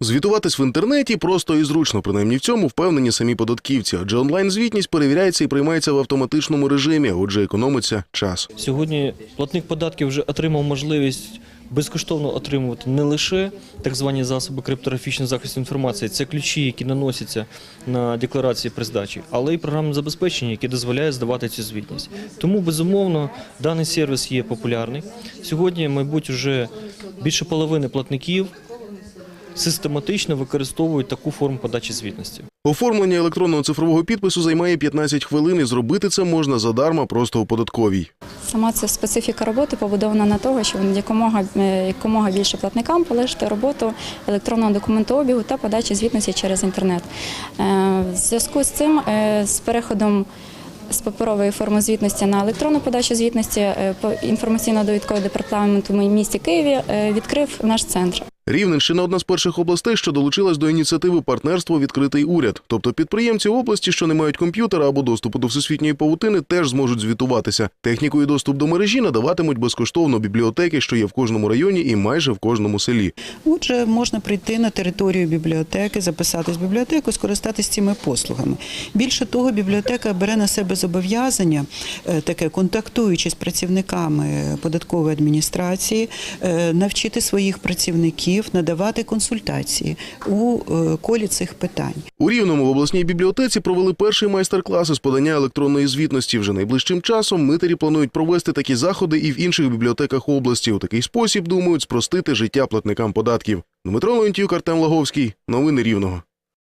Звітуватись в інтернеті просто і зручно, принаймні в цьому впевнені самі податківці, адже онлайн-звітність перевіряється і приймається в автоматичному режимі, отже, економиться час. Сьогодні платник податків вже отримав можливість безкоштовно отримувати не лише так звані засоби криптографічного захисту інформації, це ключі, які наносяться на декларації при здачі, але й програмне забезпечення, яке дозволяє здавати цю звітність. Тому, безумовно, даний сервіс є популярний. Сьогодні, мабуть, вже більше половини платників систематично використовують таку форму подачі звітності. Оформлення електронного цифрового підпису займає 15 хвилин, і зробити це можна задарма просто у податковій. Сама ця специфіка роботи побудована на того, що якомога, е, якомога більше платникам полежити роботу електронного документообігу та подачі звітності через інтернет. Е, В зв'язку з цим, е, з переходом з паперової форми звітності на електронну подачу звітності, е, по- інформаційно-довідковий департамент у місті Києві відкрив наш центр. Рівненщина одна з перших областей, що долучилась до ініціативи партнерство відкритий уряд. Тобто підприємці області, що не мають комп'ютера або доступу до всесвітньої павутини, теж зможуть звітуватися. Техніку і доступ до мережі надаватимуть безкоштовно бібліотеки, що є в кожному районі і майже в кожному селі. Отже, можна прийти на територію бібліотеки, записатись в бібліотеку, скористатись цими послугами. Більше того, бібліотека бере на себе зобов'язання, е, таке контактуючи з працівниками податкової адміністрації, е, навчити своїх працівників надавати консультації у е, колі цих питань. У Рівному в обласній бібліотеці провели перший майстер-клас із подання електронної звітності. Вже найближчим часом митарі планують провести такі заходи і в інших бібліотеках області. У такий спосіб думають спростити життя платникам податків. Дмитро Леонтьюк, Артем Лаговський. Новини Рівного.